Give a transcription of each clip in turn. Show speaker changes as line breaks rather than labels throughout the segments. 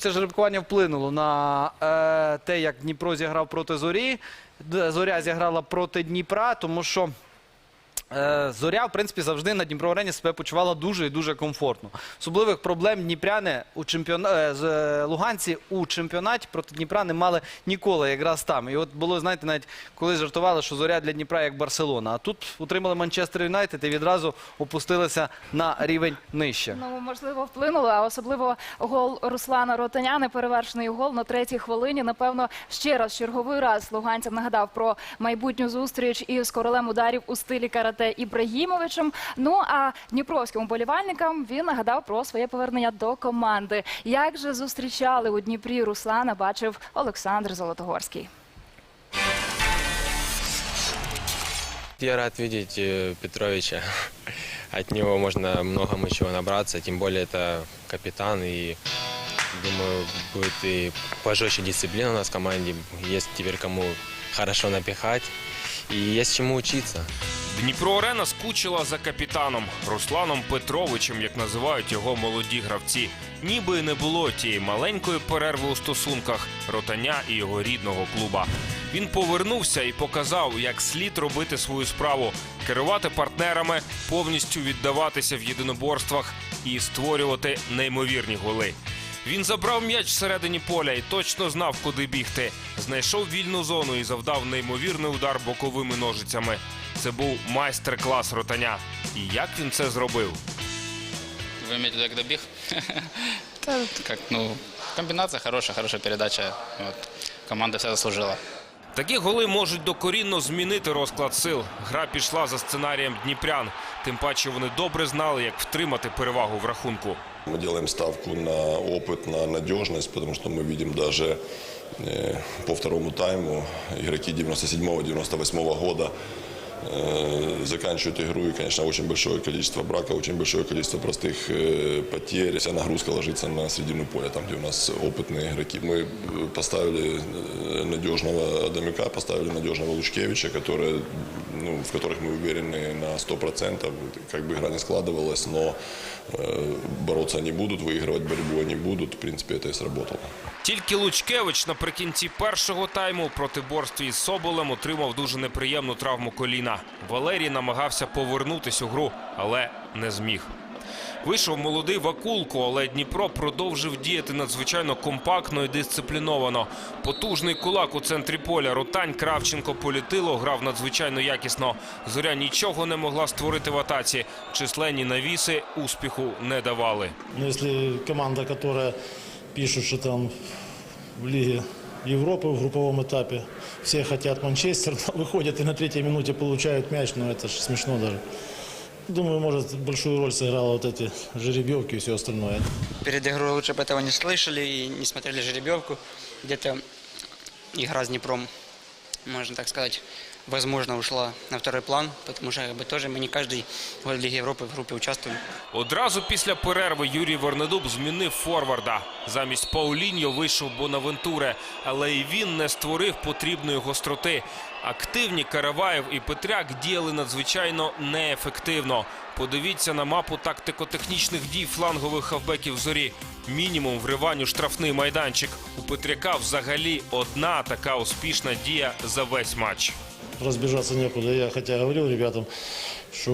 це жеребкування вплинуло на е, те, як Дніпро зіграв проти Зорі. Зоря зіграла проти Дніпра, тому що Зоря, в принципі, завжди на Дніпро арені себе почувала дуже і дуже комфортно. Особливих проблем Дніпряни у чемпіона... е, е, Луганці у чемпіонаті проти Дніпра не мали ніколи, якраз там. І от було, знаєте, навіть коли жартували, що Зоря для Дніпра як Барселона. А тут утримали Манчестер Юнайтед і відразу опустилися на рівень нижче.
Ну, можливо, вплинуло, а особливо гол Руслана Ротаня, неперевершений гол на третій хвилині. Напевно, ще раз черговий раз луганцям нагадав про майбутню зустріч із королем ударів у стилі карате Ібрагімовичем. Ну а дніпровським болівальникам він нагадав про своє повернення до команди. Як же зустрічали у Дніпрі Руслана, бачив Олександр Золотогорський.
Я рад видеть э, Петровича. От него можно многому чего набраться, тем более это капитан, и думаю, будет и пожестче дисциплина у нас в команде. Есть теперь кому хорошо напихать, и есть чему учиться.
Дніпро Арена скучила за капітаном Русланом Петровичем, як називають його молоді гравці. Ніби не було тієї маленької перерви у стосунках ротаня і його рідного клуба. Він повернувся і показав, як слід робити свою справу, керувати партнерами, повністю віддаватися в єдиноборствах і створювати неймовірні голи. Він забрав м'яч всередині поля і точно знав, куди бігти. Знайшов вільну зону і завдав неймовірний удар боковими ножицями. Це був майстер-клас ротаня. І як він це зробив?
Вы имеете в виду, когда как, ну, комбинация хорошая, хорошая передача. Вот. Команда вся заслужила.
Такі голи можуть докорінно змінити розклад сил. Гра пішла за сценарієм дніпрян. Тим паче вони добре знали, як втримати перевагу в рахунку.
Мы делаем ставку на опыт, на надежность, потому что мы видим даже э, по второму тайму игроки 97-98 года э, заканчивают игру, и, конечно, очень большое количество брака, очень большое количество простых э, потерь. Вся нагрузка ложится на середину поля, там, где у нас опытные игроки. Мы э, поставили э, надежного Адамюка, поставили надежного Лучкевича, которые, ну, в которых мы уверены на 100%. Как бы игра не складывалась, но э, бороться они будут, выигрывать борьбу они будут. В принципе, это и сработало.
Тільки Лучкевич наприкінці першого тайму у протиборстві із Соболем отримав дуже неприємну травму коліна. Валерій намагався повернутись у гру, але не зміг. Вийшов молодий Вакулко, але Дніпро продовжив діяти надзвичайно компактно і дисципліновано. Потужний кулак у центрі поля. Ротань Кравченко політило, грав надзвичайно якісно. Зоря нічого не могла створити в атаці. Численні навіси успіху не давали.
Но если команда, которая пишет, что там в Лиге Европы в групповом этапе все хотят Манчестер, выходят и на третьей минуте получают мяч, ну это же смешно даже. Думаю, может, большую роль сыграла вот эти жеребьевки и все остальное.
Перед игрой лучше бы этого не слышали и не смотрели жеребьевку. Где-то игра с Днепром, можно так сказать, возможно, ушла на второй план, потому что как бы, тоже мы не каждый год Лиги Европы в группе участвуем.
Одразу після перерви Юрій Вернедуб змінив форварда. Замість Пауліньо вийшов Бонавентуре, але і він не створив потрібної гостроти. Активні Караваєв і Петряк діяли надзвичайно неефективно. Подивіться на мапу тактико-технічних дій флангових хавбеків зорі. Мінімум вривань у штрафний майданчик. У Петряка взагалі одна така успішна дія за весь матч
Разбежаться некуда. Я хотя говорил ребятам, что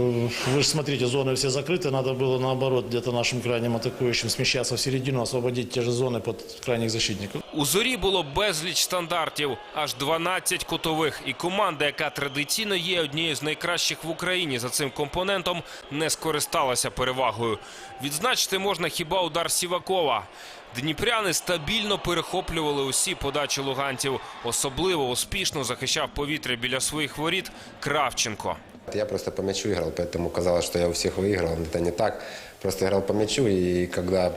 вы же смотрите, зоны все закрыты, надо было наоборот где-то нашим крайним атакующим смещаться в середину, освободить те же зоны под крайних защитников.
У зорі було безліч стандартів, аж 12 кутових. І команда, яка традиційно є однією з найкращих в Україні за цим компонентом, не скористалася перевагою. Відзначити можна хіба удар Сівакова. Дніпряни стабільно перехоплювали усі подачі луганців. Особливо успішно захищав повітря біля своїх воріт Кравченко.
Я просто по мячу играл, поэтому казалось, что я у всех выиграл. Это не так. Просто играл по мячу, и когда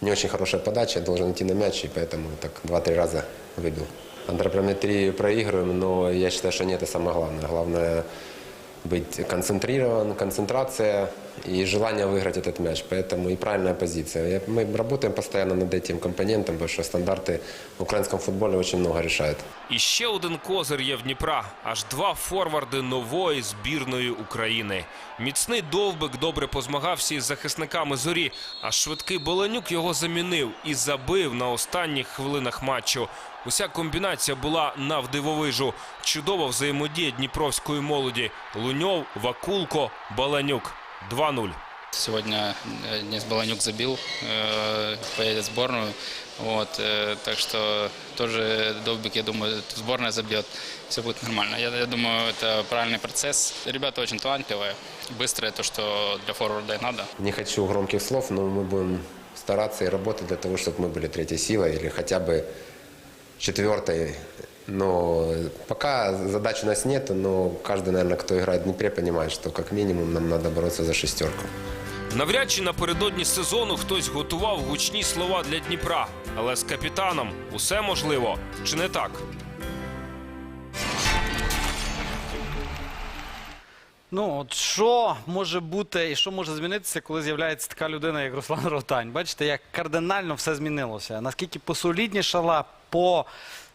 не очень хорошая подача, я должен идти на мяч, и поэтому так два-три раза выбил. Антропометрию проигрываем, но я считаю, что не это самое главное. Главное быть концентрирован, концентрация, и желание выиграть этот мяч. Поэтому и правильная позиция. Я- Мы работаем постоянно над этим компонентом, потому что стандарты в украинском футболе очень много решают.
І ще один козир є в Дніпра. Аж два форварди нової збірної України. Міцний довбик добре позмагався із захисниками зорі, а швидкий Боленюк його замінив і забив на останніх хвилинах матчу. Уся комбінація була навдивовижу. Чудова взаємодія дніпровської молоді. Луньов, Вакулко, Баланюк. 2-0.
Сегодня э, Денис Баланюк забил, э, поедет в сборную. Вот, э, так что тоже Довбик, я думаю, в сборная забьет. Все будет нормально. Я, я думаю, это правильный процесс. Ребята очень талантливые, быстрые, то, что для форварда и надо.
Не хочу громких слов, но мы будем стараться и работать для того, чтобы мы были третьей силой или хотя бы четвертой. Но пока задач у нас нет, но каждый, наверное, кто играет в Днепре, понимает, что как минимум нам надо бороться за шестерку.
Навряд чи напередодні сезону хтось готував гучні слова для Дніпра. Але з капітаном усе можливо. Чи не так?
Ну, от що може бути і що може змінитися, коли з'являється така людина, як Руслан Ротань? Бачите, як кардинально все змінилося. Наскільки посоліднішала,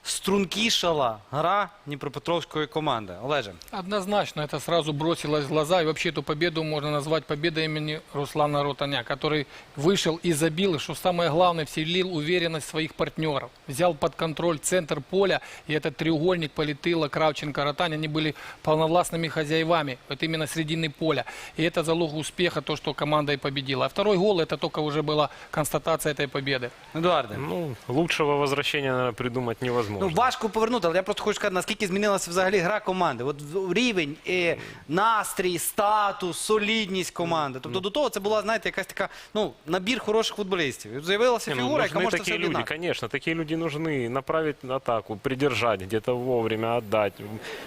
пострункішала гра Дніпропетровської команди. Олеже.
Однозначно, это сразу бросилось в глаза. И вообще эту победу можно назвать победой имени Руслана Ротаня, который вышел и забил, и, что самое главное, вселил уверенность в своих партнеров. Взял под контроль центр поля, и этот треугольник Политыла, Кравченко, Ротань, они были полновластными хозяевами, вот именно середины поля. И это залог успеха, то, что команда и победила. А второй гол, это только уже была констатация этой победы.
Едуарде.
Ну, лучшего возвращения, наверное, придумать невозможно.
Ну, важко повернути, але я просто хочу сказати, наскільки змінилася взагалі гра команди. От рівень, і настрій, статус, солідність команди. Тобто до того це була, знаєте, якась така, ну, набір хороших футболістів. І от З'явилася
Не, ну,
фігура, яка
нужны
може все
такие люди,
об'єднати.
конечно, такие люди нужны. Направить атаку, придержать, где-то вовремя отдать,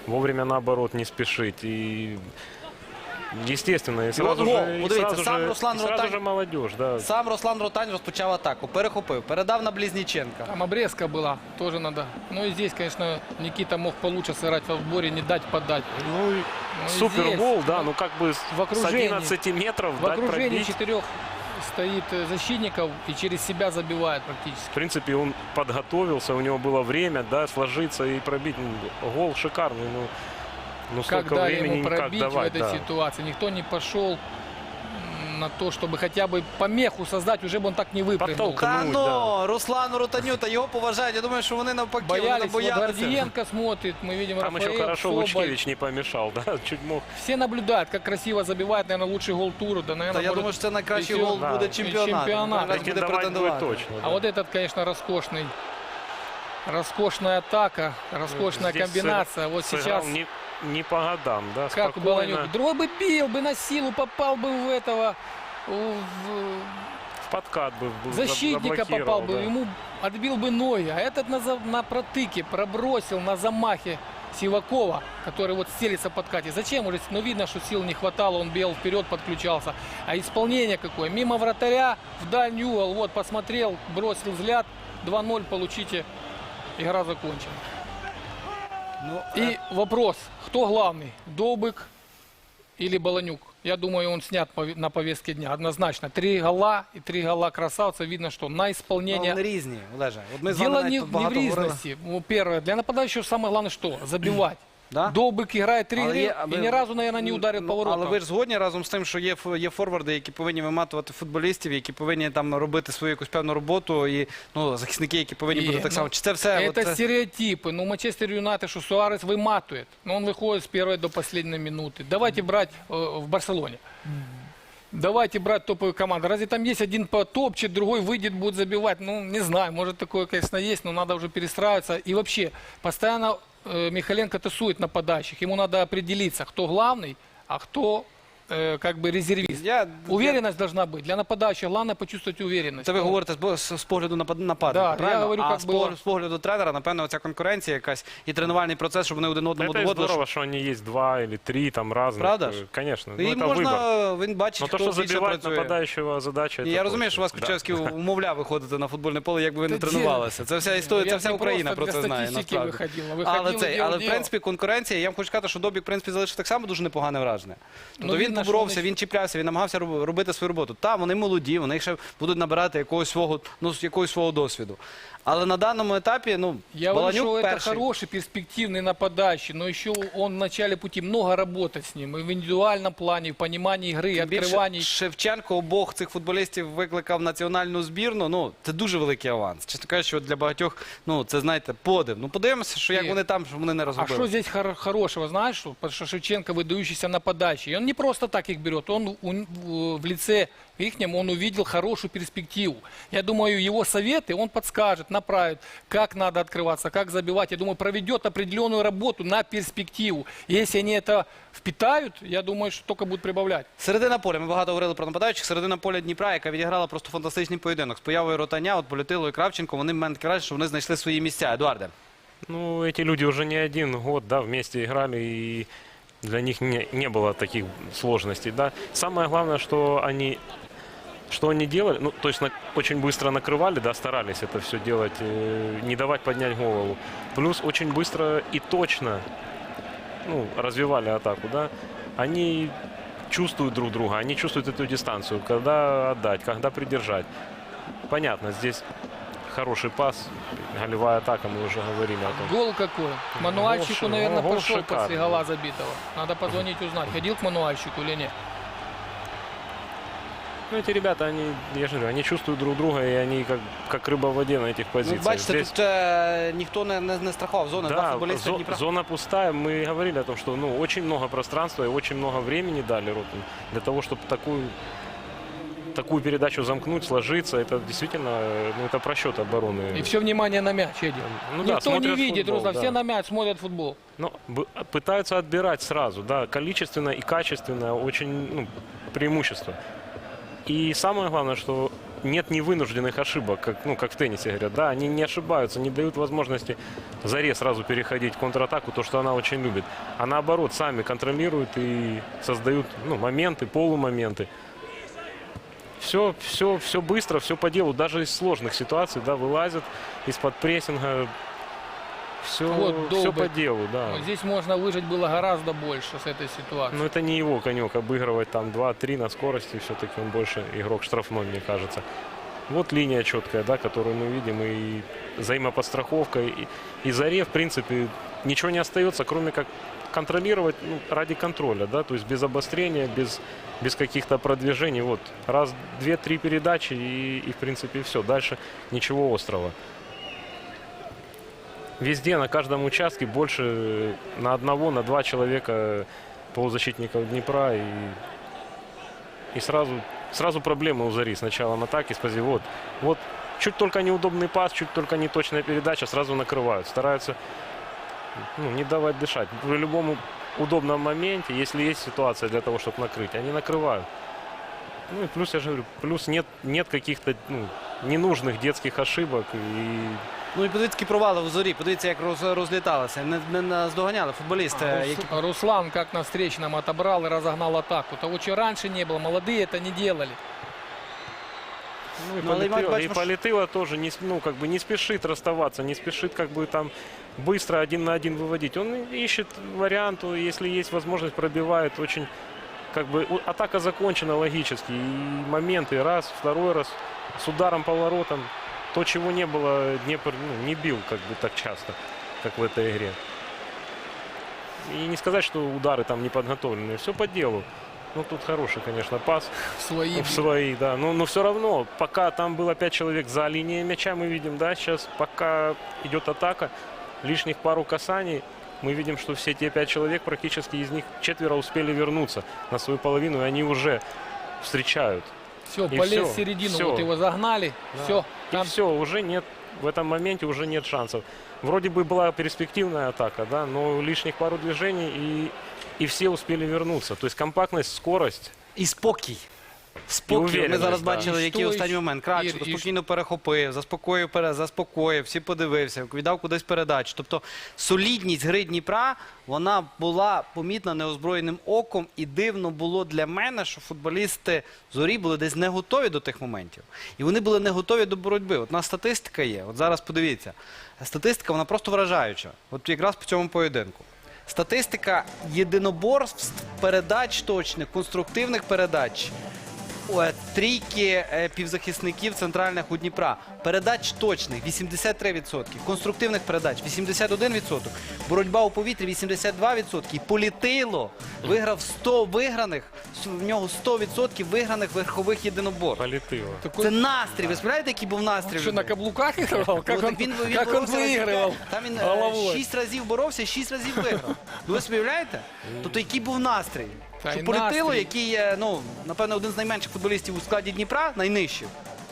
вовремя наоборот не спешить. И естественно, и сразу
гол.
же, и
Подивіться,
сразу
сам
же,
Руслан
и сразу
Ротань-
же молодежь, да.
Сам Руслан Ротань розпочав атаку, перехопив, передав на Близніченка.
Там обрезка была, тоже надо. Ну и здесь, конечно, Никита мог получше сыграть в отборе, не дать подать.
Ну, и
Ну, и
супер
здесь,
гол, да,
ну,
ну как бы с
в окружении.
с 11 метров
В
дать
окружении
пробить.
четырех стоит э, защитников и через себя забивает практически.
В принципе, он подготовился, у него было время, да, сложиться и пробить. Ну, Гол шикарный, ну, ну столько
Когда
времени
ему
никак
пробить
давать,
в этой
да.
ситуации? Никто не пошел м, на то, чтобы хотя бы помеху создать, уже бы он так не выпрыгнул.
Потолкнуть,
Та
ну,
ну, Руслану Ротаню та його поважають. Я думаю, що вони навпаки вони
Боялись, вот
боялися.
Гордиенко смотрит, мы видим
Там еще
Рафаэл,
хорошо
Соболь.
Лучкевич не помешал, да, чуть мог.
Все наблюдают, как красиво забивает, наверное, лучший гол тура. Да,
Та
наверное,
я
может,
думаю, що це найкращий
і
гол
да,
буде
і
чемпіонату.
чемпіонату.
Якраз буде
Претендовать будет
претендувати.
точно.
А
да.
вот этот, конечно, роскошный. Роскошная атака, роскошная
Здесь
комбинация.
сыгр-
Вот
сыграл
сейчас,
не, не по годам, да,
как
спокойно.
Баланюк. Другой бы бил, бы на силу, попал бы в этого, в
В подкат бы был,
защитника попал бы,
да.
ему отбил бы ноги. А этот на, на протыке пробросил на замахе Сивакова, который вот стелится в подкате. Зачем уже? Ну, видно, что сил не хватало, он бегал вперед, подключался. А исполнение какое? Мимо вратаря, в дальний угол, вот, посмотрел, бросил взгляд, 2-0, получите, игра закончена.
Ну,
И вопрос, кто главный, Добык или Баланюк? Я думаю, он снят на повестке дня. Однозначно. Три гола и три гола красавца. Видно, что на исполнение...
вони різні, Олеже. От ми з
Дело
вами
не,
навіть
не в
багато говорили.
ризности. Ну, Первое. Для нападающего самое главное что? Забивать.
Да?
Добык играет три
Але
игры
є-
и
ви-
ни разу, наверное, не ударит
ну,
поворотом.
Але ви ж згодні разом з тим, що є, ф- є форварди, які повинні виматувати футболістів, які повинні там робити свою якусь певну роботу, і ну, захисники, які повинні
І,
бути так
ну,
само. Чи це все?
Это
от це-
стереотипы. Ну, Манчестер Юнайтед, что Суарес выматывает. Но он выходит с первой до последней минуты. Давайте брать э, в Барселоне. Давайте брать топовые команды. Разве там есть один потопчет, другой выйдет, будет забивать? Ну, не знаю, может такое, конечно, есть, но надо уже перестраиваться. И вообще, постоянно э, Михаленко тусует нападающих. Ему надо определиться, кто главный, а кто э, как бы резервист.
Я,
Уверенность должна быть. Для нападающих главное почувствовать уверенность.
Це ви
Ну,
говорите з, бо- з, з погляду напад- нападника,
Да, я
правильно?
говорю,
а
як
з,
було.
погляду, з погляду тренера, напевно, ця конкуренція якась і тренувальний процес, щоб вони один одному
Это и
доводили.
здорово, что они есть два или три там разных.
Правда
э,
ж?
Конечно,
що-
ну,
І
это
можна,
выбор.
він бачить,
Но то,
хто
что
більше
забивать
працює.
нападающего задача,
Ні,
это
я розумію, що
точно.
вас
Да.
Ключевський умовляв виходити на футбольне поле, якби ви не
Та
тренувалися. Це вся історія,
Я
це
ж
вся
не
Україна
просто
про це
для
знає.
статистики
Насправді.
виходила. Виходила,
Але, це,
діло
але в
діло.
принципі конкуренція, я вам хочу сказати, що Добік в принципі залишив так само дуже непогане враження. Тобто
Ну,
він
видно, что он
боровся,
еще-
він чіплявся, він намагався роб- робити свою роботу. Та вони молоді, вони ще будуть набирати якогось свого, ну, з якогось свого досвіду. Але на даному етапі, ну,
Я говорю,
Баланюк
что это
перший.
хороший, перспективный нападающий, но еще он в начале пути много работать с ним. И в индивидуальном плане, и в понимании игры, и
Тим більше
открывании.
Шевченко обох цих футболістів викликав в національну збірну. Ну, це дуже великий аванс. Чесно кажучи, от для багатьох, ну, це, знаєте, подив. Ну, подивимося, що як
Ні.
вони там, що вони не
А
розгубили.
что здесь хор- хорошего, знаешь, что? Потому что Шевченко выдающийся нападающий. И он не просто так их берет, он у- в- в лице ихнем он увидел хорошую перспективу. Я думаю, его советы он подскажет, направит, как надо открываться, как забивать. Я думаю, проведет определенную работу на перспективу. И если они это впитают, я думаю, что только будут прибавлять.
Середина поля. Ми багато говорили про нападаючих. Середина поля Дніпра, яка відіграла просто фантастичний поєдинок. З появою Ротаня, от Політило і Кравченко, вони в мене таке враження, що вони знайшли свої місця. Едуарде.
Ну, эти люди уже не один год, да, вместе играли, и для них не, не было таких сложностей, да. Самое главное, что они, что они делали, ну, то есть на- очень быстро накрывали, да, старались это все делать, э, не давать поднять голову. Плюс очень быстро и точно, ну, развивали атаку, да. Они чувствуют друг друга, они чувствуют эту дистанцию, когда отдать, когда придержать. Понятно, здесь хороший пас, голевая атака, мы уже говорили о том.
Гол какой. Мануальщику,
Гол ши-
наверное,
гол
пошел
шикарный.
после гола забитого. Надо позвонить узнать, ходил к мануальщику или нет.
Ну, эти ребята, они, я же говорю, они чувствуют друг друга, и они как, как рыба в воде на этих
Ну,
позициях.
бачите,
Здесь,
тут е, ніхто не, не, не страхував зони. Два
да,
футболісти
зо-
Дніпра.
зона пустая. Мы говорили о том, что ну, очень много пространства и очень много времени дали Роту для того, чтобы такую, такую передачу замкнуть, сложиться. Это действительно ну, это просчет обороны.
И все внимание на мяч, Эдди.
Ну да,
Никто не видит,
футбол,
Руслан,
да.
все на мяч смотрят футбол.
Ну, б- пытаются отбирать сразу, да, количественно и качественно очень ну, преимущество. И самое главное, что нет невынужденных ошибок, как, ну, как в теннисе говорят, да, они не ошибаются, не дают возможности заре сразу переходить в контратаку, то, что она очень любит. А наоборот, сами контролируют и создают ну, моменты, полумоменты. Все, все, все быстро, все по делу, даже из сложных ситуаций, да, вылазят из-под прессинга. Все,
Вот
все по делу, да.
Но Здесь можно выжить было гораздо больше с этой ситуации.
Но это не его конек, обыгрывать там 2-3 на скорости, все-таки он больше игрок штрафной, мне кажется. Вот линия четкая, да, которую мы видим, и взаимоподстраховка. И, и Заре, в принципе, ничего не остается, кроме как контролировать ну, ради контроля, да, то есть без обострения, без, без каких-то продвижений. Вот раз, две, три передачи и, и в принципе все. Дальше ничего острого. Везде, на каждом участке больше на одного, на два человека полузащитников Днепра. И, и сразу, сразу проблемы у Зари с началом атаки. Спази, вот, вот чуть только неудобный пас, чуть только неточная передача, сразу накрывают. Стараются ну, не давать дышать. При любом удобном моменте, если есть ситуация для того, чтобы накрыть, они накрывают. Ну и плюс, я же говорю, плюс нет, нет каких-то ну, ненужных детских ошибок. И
Ну і подивіться, які провали в зорі. Подивіться, як роз, розліталися. Не, не наздоганяли футболісти.
Рус-
які
Руслан как на встречном отобрал и разогнал атаку. Того, чего раньше не было. Молодые это не делали.
Ну, и, Полетыло,
бачимо,
и Полетыло тоже не, ну, как бы не спешит расставаться, не спешит как бы там быстро один на один выводить. Он ищет вариант, если есть возможность, пробивает. Очень как бы атака закончена логически. И моменты раз, второй раз с ударом по воротам. То, чего не было, Днепр ну, не бил как бы так часто, как в этой игре. И не сказать, что удары там не подготовленные. Все по делу. Ну, тут хороший, конечно, пас.
В свои
В свои, да. Но, но все равно, пока там было пять человек за линией мяча, мы видим, да, сейчас пока идет атака, лишних пару касаний, мы видим, что все те пять человек, практически из них четверо успели вернуться на свою половину, и они уже встречают.
Все,
И
полез в середину,
всё.
вот его загнали. Все,
И
там
все, уже нет, в этом моменте уже нет шансов. Вроде бы была перспективная атака, да, но лишних пару движений, и, и все успели вернуться. То есть компактность, скорость,
І спокій. Спокій. Ми зараз
да.
бачили,
І
який останній момент. Кравченко
і- і-
спокійно перехопив, заспокоїв, пере- заспокоїв, всі подивився, віддав кудись передачу. Тобто солідність гри Дніпра, вона була помітна неозброєним оком, і дивно було для мене, що футболісти зорі були десь не готові до тих моментів. І вони були не готові до боротьби. От у нас статистика є. От зараз подивіться. Статистика вона просто вражаюча. От якраз по цьому поєдинку. Статистика єдиноборств, передач точних, конструктивних передач. Е, Трійки е, півзахисників центральних у Дніпра. Передач точних 83%, конструктивних передач 81%, боротьба у повітрі 82%. І Політило виграв 100 виграних, в нього 100% виграних верхових єдиноборств.
Полетело.
Це настрій. Ви справляєте, який був настрій?
Что, на каблуках играл?
Ну,
Как
він, він п'ять. Там він е,
головой?
шість разів боровся, шість разів виграв. Ви собі уявляєте? Тобто який був настрій?
Та
Що
й
Полетило,
настрій.
який є, ну, напевно, один з найменших футболістів у складі Дніпра, найнижчий.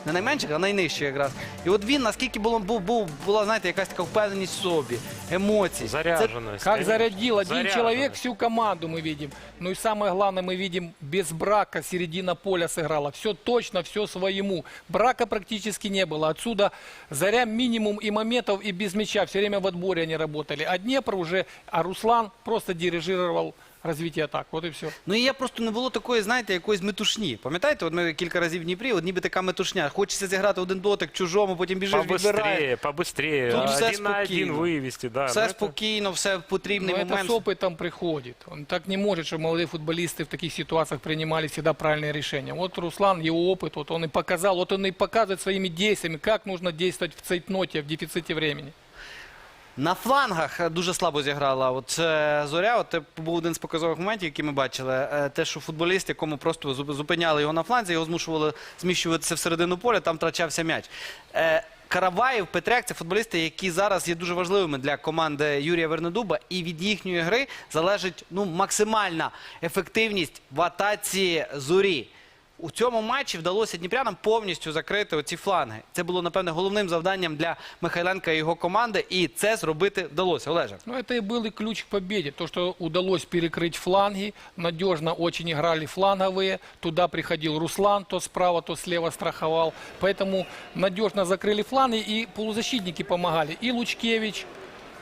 Не найменших, а найнижчий якраз. І от він, наскільки було, був, був, була, знаєте, якась така впевненість в собі, емоції. Це
Заряженность.
Как
конечно.
зарядил один
Заряженность.
человек, всю команду мы видим. Ну и самое главное, мы видим, без брака середина поля сыграла. Все точно, все своему. Брака практически не было. Отсюда Заря минимум и моментов, и без мяча. Все время в отборе они работали. А Днепр уже, а Руслан просто дирижировал развитие атак. Вот и все.
Ну і є просто не було такої, знаєте, якоїсь метушні. Пам'ятаєте, от ми кілька разів в Дніпрі, от ніби така метушня. Хочеться зіграти один дотик чужому, потім біжиш, відбираєш.
Побыстрее, побыстрее.
Тут все
один на один
спокойно.
вывести, да.
Все
Ну, это-
спокійно, все в потрібний
Но это
момент.
с опытом приходит. Он так не может, чтобы молодые футболисты в таких ситуациях принимали всегда правильные решения. Вот Руслан, его опыт, вот он и показал, вот он и показывает своими действиями, как нужно действовать в цейтноте, в дефиците времени.
На флангах е, дуже слабо зіграла. От е, зоря, от це був один з показових моментів, які ми бачили. Е, Те, що футболіст, якому просто зуп- зупиняли його на фланзі, його змушували зміщуватися всередину поля, там втрачався м'яч. Караваєв, Петряк це футболісти, які зараз є дуже важливими для команди Юрія Вернедуба, і від їхньої гри залежить ну, максимальна ефективність в атаці зорі У цьому матчі вдалося дніпрянам повністю закрити оці фланги. Це було, напевне, головним завданням для Михайленка і його команди, і це зробити вдалося. Олеже.
Ну, это и был и ключ к победе. То, что удалось перекрыть фланги, надежно очень играли фланговые. Туда приходил Руслан, то справа, то слева страховал. Поэтому надежно закрыли фланги, и полузащитники помогали. И Лучкевич,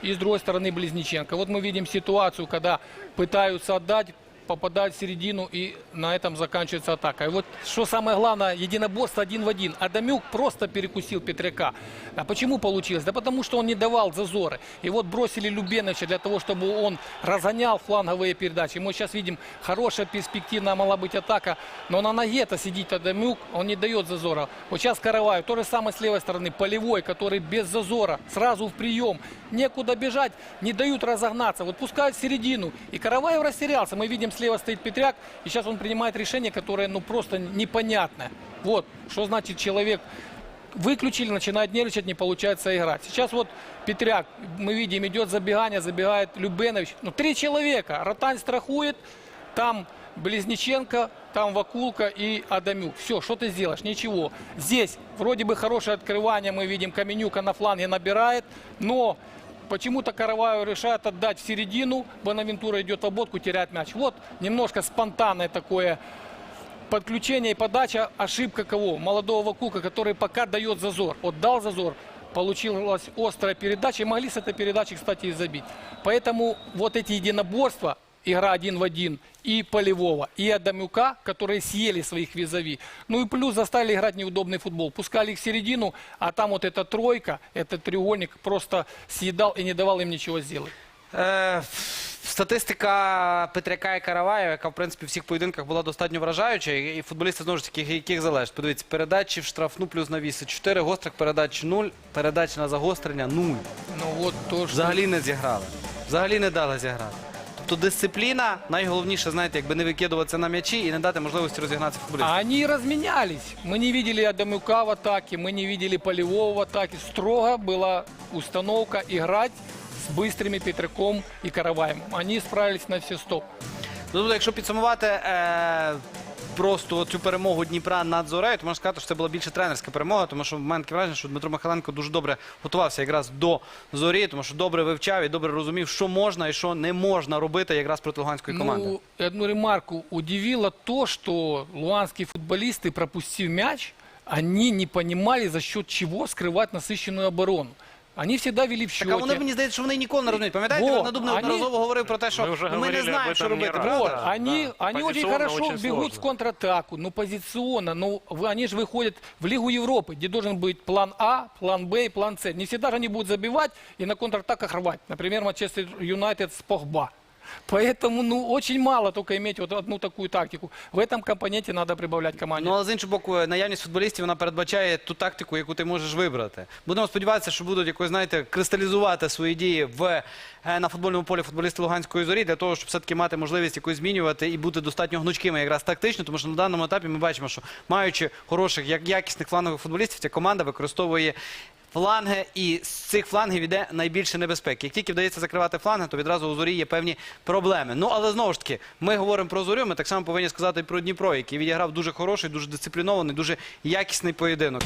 и с другой стороны Близниченко. Вот мы видим ситуацию, когда пытаются отдать, попадают в середину, и на этом заканчивается атака. И вот что самое главное, единоборство один в один. Адамюк просто перекусил Петряка. А почему получилось? Да потому что он не давал зазоры. И вот бросили Любеновича для того, чтобы он разгонял фланговые передачи. Мы сейчас видим, хорошая перспективная могла быть атака, но на ноге-то сидит Адамюк, он не дает зазора. Вот сейчас Караваев, то же самое с левой стороны, Полевой, который без зазора, сразу в прием. Некуда бежать, не дают разогнаться. Вот пускают в середину. И Караваев растерялся. Мы видим, слева стоит Петряк, и сейчас он принимает решение, которое ну просто непонятное. Вот, что значит человек выключили, начинает нервничать, не получается играть. Сейчас вот Петряк, мы видим, идет забегание, забегает Любенович. Ну, три человека. Ротань страхует, там Близниченко, там Вакулка и Адамюк. Все, что ты сделаешь? Ничего. Здесь вроде бы хорошее открывание, мы видим, Каменюка на фланге набирает, но Почему-то Караваев решает отдать в середину, Бонавентура идет в ободку, теряет мяч. Вот немножко спонтанное такое подключение и подача. Ошибка кого? Молодого Вакука, который пока дает зазор. Вот дал зазор, получилась острая передача. И могли с этой передачи, кстати, и забить. Поэтому вот эти единоборства, игра один в один, и Полевого, и Адамюка, которые съели своих визави. Ну и плюс заставили играть неудобный футбол. Пускали их в середину, а там вот эта тройка, этот треугольник просто съедал и не давал им ничего сделать.
Е, статистика Петряка і Караваєва, яка в принципі в всіх поєдинках була достатньо вражаюча, і, і футболісти знову ж таки, яких залежить. Подивіться, передачі в штрафну плюс навіси. 4 гострих передач 0, передач на загострення 0.
Ну вот то, что...
Взагалі не зіграли. Взагалі не дали зіграти. Тобто дисципліна, найголовніше, знаєте, якби не викидуватися на м'ячі і не дати можливості розігнатися футболістам.
А они разменялись. Мы не видели Адамюка в атаке, мы не видели Полевого в атаке. Строго была установка играть с быстрыми Петряком и Караваем. Они справились на все сто.
Ну, тобто, якщо підсумувати е, просто цю перемогу Дніпра над Зорею, то можна сказати, що це була більше тренерська перемога, тому що в мене таке враження, що Дмитро Михайленко дуже добре готувався якраз до зорі, тому що добре вивчав і добре розумів, що можна і що не можна робити якраз проти луганської команди.
Ну, и одну ремарку. Удивило то, что луганские футболисты, пропустив мяч, они не понимали, за счет чего скрывать насыщенную оборону. Они всегда вели в счете.
Так а вони мені здається, що вони ніколи не розуміють. Пам'ятаєте,
Во,
Надуб
вони-
неодноразово говорив про те, що
Ми вже
ну, ми не
говорили
знаємо,
об
що
этом не
робити.
раз.
правда?
Вот, они,
Да.
они очень
Позиционно
хорошо
очень
бегут
сложно.
в контратаку, ну позиционно, ну в- они же выходят в Лигу Европы, где должен быть план А, план Б и план С. Не всегда же они будут забивать и на контратаках рвать. Например, Манчестер Юнайтед с Погба. Поэтому, ну, очень мало только иметь вот одну такую тактику. В этом компоненте надо прибавлять команде.
Ну, але з іншого боку, наявність футболістів вона передбачає ту тактику, яку ти можеш вибрати. Будемо сподіватися, що будуть якось, знаєте, кристалізувати свої дії в, е, на футбольному полі футболісти Луганської зорі для того, щоб все-таки мати можливість якось змінювати і бути достатньо гнучкими якраз тактично, тому що на даному етапі ми бачимо, що маючи хороших, як якісних флангових футболістів, ця команда використовує. Фланги і з цих флангів йде найбільше небезпеки. Як тільки вдається закривати фланги, то відразу у зорі є певні проблеми. Ну але знову ж таки, ми говоримо про зорю. Ми так само повинні сказати про Дніпро, який відіграв дуже хороший, дуже дисциплінований, дуже якісний поєдинок.